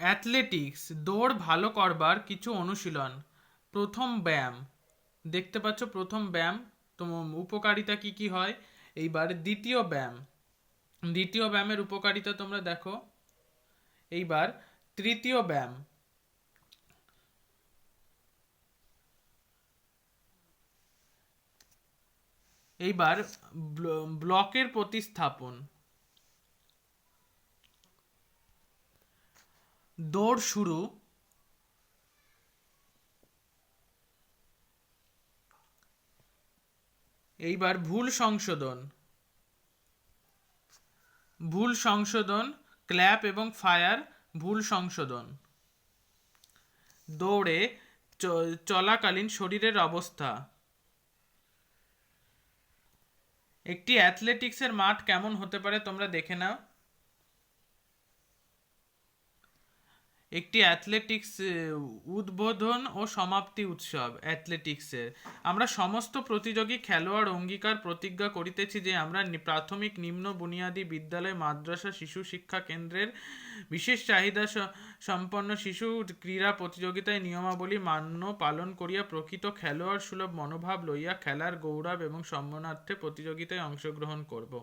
Athletics, দৌড় ভালো করবার কিছু অনুশীলন। প্রথম ব্যায়াম। দেখতে পাচ্ছ প্রথম ব্যায়াম। তো উপকারিতা কি কি হয়? এইবার দ্বিতীয় ব্যায়াম। দ্বিতীয় ব্যায়ামের উপকারিতা তোমরা দেখো। এইবার তৃতীয় ব্যায়াম। এইবার ব্ল- ব্লকের প্রতিস্থাপন। দৌড় শুরু। এইবার ভুল সংশোধন। ভুল সংশোধন, ক্ল্যাপ এবং ফায়ার, ভুল সংশোধন। দৌড়ে চলাকালীন শরীরের অবস্থা। একটি অ্যাথলেটিক্সের মাঠ কেমন হতে পারে তোমরা দেখে নাও। একটি অ্যাথলেটিক্স উদ্বোধন ও সমাপ্তি উৎসব অ্যাথলেটিক্সের আমরা সমস্ত প্রতিযোগী, খেলোয়াড় অঙ্গীকার প্রতিজ্ঞা করিতেছি যে আমরা প্রাথমিক নিম্ন বুনিয়াদী বিদ্যালয়, মাদ্রাসা, শিশু শিক্ষা কেন্দ্রের বিশেষ চাহিদা সম্পন্ন শিশু ক্রীড়া প্রতিযোগিতায় নিয়মাবলী মান্য পালন করিয়া প্রকৃত খেলোয়াড় সুলভ মনোভাব লইয়া খেলার গৌরব এবং সম্মানার্থে প্রতিযোগিতায় অংশগ্রহণ করব।